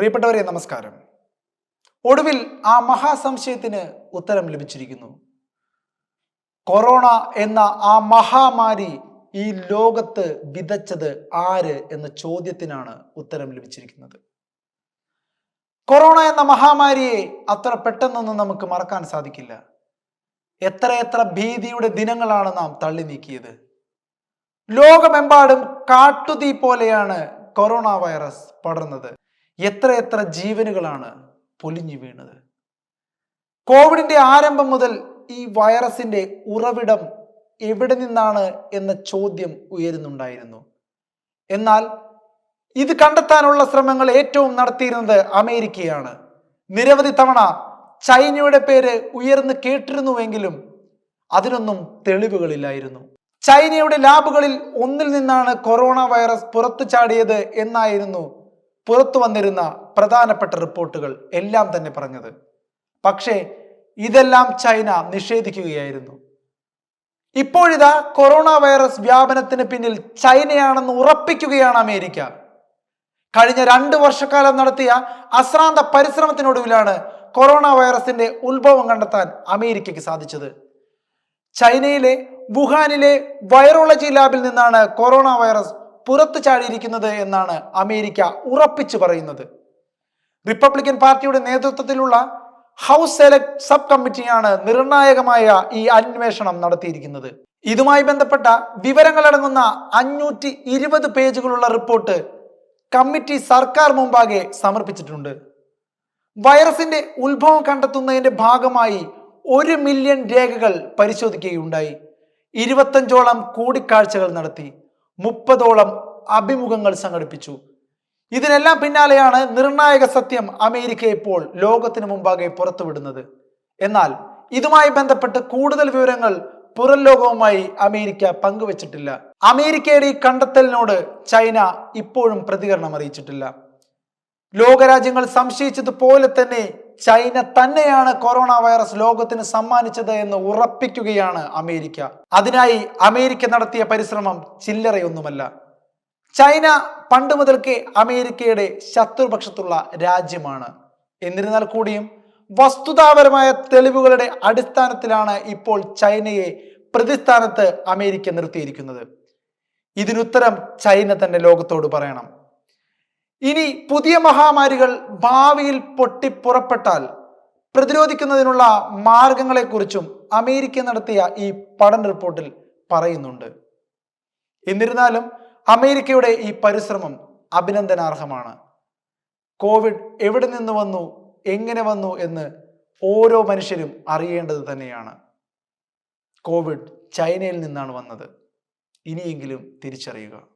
പ്രിയപ്പെട്ടവരെ നമസ്കാരം. ഒടുവിൽ ആ മഹാസംശയത്തിന് ഉത്തരം ലഭിച്ചിരിക്കുന്നു. കൊറോണ എന്ന ആ മഹാമാരി ഈ ലോകത്ത് വിതച്ചത് ആര് എന്ന ചോദ്യത്തിനാണ് ഉത്തരം ലഭിച്ചിരിക്കുന്നത്. കൊറോണ എന്ന മഹാമാരിയെ അത്ര പെട്ടെന്നൊന്നും നമുക്ക് മറക്കാൻ സാധിക്കില്ല. എത്രയെത്ര ഭീതിയുടെ ദിനങ്ങളാണ് നാം തള്ളി നീക്കിയത്. ലോകമെമ്പാടും കാട്ടുതീ പോലെയാണ് കൊറോണ വൈറസ് പടർന്നത്. എത്രയെത്ര ജീവനുകളാണ് പൊലിഞ്ഞു വീണത്. കോവിഡിന്റെ ആരംഭം മുതൽ ഈ വൈറസിന്റെ ഉറവിടം എവിടെ നിന്നാണ് എന്ന ചോദ്യം ഉയരുന്നുണ്ടായിരുന്നു. എന്നാൽ ഇത് കണ്ടെത്താനുള്ള ശ്രമങ്ങൾ ഏറ്റവും നടത്തിയിരുന്നത് അമേരിക്കയാണ്. നിരവധി തവണ ചൈനയുടെ പേര് ഉയർന്നു കേട്ടിരുന്നുവെങ്കിലും അതിനൊന്നും തെളിവുകളില്ലായിരുന്നു. ചൈനയുടെ ലാബുകളിൽ ഒന്നിൽ നിന്നാണ് കൊറോണ വൈറസ് പുറത്തു ചാടിയത് എന്നായിരുന്നു പുറത്തു വന്നിരുന്ന പ്രധാനപ്പെട്ട റിപ്പോർട്ടുകൾ എല്ലാം തന്നെ പറഞ്ഞത്. പക്ഷേ ഇതെല്ലാം ചൈന നിഷേധിക്കുകയായിരുന്നു. ഇപ്പോഴിതാ കൊറോണ വൈറസ് വ്യാപനത്തിന് പിന്നിൽ ചൈനയാണെന്ന് ഉറപ്പിക്കുകയാണ് അമേരിക്ക. കഴിഞ്ഞ രണ്ട് വർഷക്കാലം നടത്തിയ അശ്രാന്ത പരിശ്രമത്തിനൊടുവിലാണ് കൊറോണ വൈറസിന്റെ ഉത്ഭവം കണ്ടെത്താൻ അമേരിക്കയ്ക്ക് സാധിച്ചത്. ചൈനയിലെ വുഹാനിലെ വൈറോളജി ലാബിൽ നിന്നാണ് കൊറോണ വൈറസ് പുറത്തു ചാടിയിരിക്കുന്നത് എന്നാണ് അമേരിക്ക ഉറപ്പിച്ചു പറയുന്നത്. റിപ്പബ്ലിക്കൻ പാർട്ടിയുടെ നേതൃത്വത്തിലുള്ള ഹൗസ് സെലക്ട് സബ് കമ്മിറ്റിയാണ് നിർണായകമായ ഈ അന്വേഷണം നടത്തിയിരിക്കുന്നത്. ഇതുമായി ബന്ധപ്പെട്ട വിവരങ്ങളടങ്ങുന്ന അഞ്ഞൂറ്റി ഇരുപത് പേജുകളുള്ള റിപ്പോർട്ട് കമ്മിറ്റി സർക്കാർ മുമ്പാകെ സമർപ്പിച്ചിട്ടുണ്ട്. വൈറസിന്റെ ഉത്ഭവം കണ്ടെത്തുന്നതിന്റെ ഭാഗമായി ഒരു മില്യൺ രേഖകൾ പരിശോധിക്കുകയുണ്ടായി. ഇരുപത്തഞ്ചോളം കൂടിക്കാഴ്ചകൾ നടത്തി. മുപ്പതോളം അഭിമുഖങ്ങൾ സംഘടിപ്പിച്ചു. ഇതിനെല്ലാം പിന്നാലെയാണ് നിർണായക സത്യം അമേരിക്ക ഇപ്പോൾ ലോകത്തിന് മുമ്പാകെ പുറത്തുവിടുന്നത്. എന്നാൽ ഇതുമായി ബന്ധപ്പെട്ട് കൂടുതൽ വിവരങ്ങൾ പുറം ലോകവുമായി അമേരിക്ക പങ്കുവച്ചിട്ടില്ല. അമേരിക്കയുടെ ഈ കണ്ടെത്തലിനോട് ചൈന ഇപ്പോഴും പ്രതികരണം അറിയിച്ചിട്ടില്ല. ലോകരാജ്യങ്ങൾ സംശയിച്ചതുപോലെ തന്നെ ചൈന തന്നെയാണ് കൊറോണ വൈറസ് ലോകത്തിന് സമ്മാനിച്ചത് എന്ന് ഉറപ്പിക്കുകയാണ് അമേരിക്ക. അതിനായി അമേരിക്ക നടത്തിയ പരിശ്രമം ചില്ലറയൊന്നുമല്ല. ചൈന പണ്ട് മുതൽക്കേ അമേരിക്കയുടെ ശത്രുപക്ഷത്തുള്ള രാജ്യമാണ്. എന്നിരുന്നാൽ കൂടിയും വസ്തുതാപരമായ തെളിവുകളുടെ അടിസ്ഥാനത്തിലാണ് ഇപ്പോൾ ചൈനയെ പ്രതിസ്ഥാനത്ത് അമേരിക്ക നിർത്തിയിരിക്കുന്നത്. ഇതിനുത്തരം ചൈന തന്നെ ലോകത്തോട് പറയണം. ഇനി പുതിയ മഹാമാരികൾ ഭാവിയിൽ പൊട്ടിപ്പുറപ്പെട്ടാൽ പ്രതിരോധിക്കുന്നതിനുള്ള മാർഗങ്ങളെക്കുറിച്ചും അമേരിക്ക നടത്തിയ ഈ പഠന റിപ്പോർട്ടിൽ പറയുന്നുണ്ട്. എന്നിരുന്നാലും അമേരിക്കയുടെ ഈ പരിശ്രമം അഭിനന്ദനാർഹമാണ്. കോവിഡ് എവിടെ നിന്ന് വന്നു എങ്ങനെ വന്നു എന്ന് ഓരോ മനുഷ്യരും അറിയേണ്ടത് തന്നെയാണ്. കോവിഡ് ചൈനയിൽ നിന്നാണ് വന്നത്. ഇനിയെങ്കിലും തിരിച്ചറിയുക.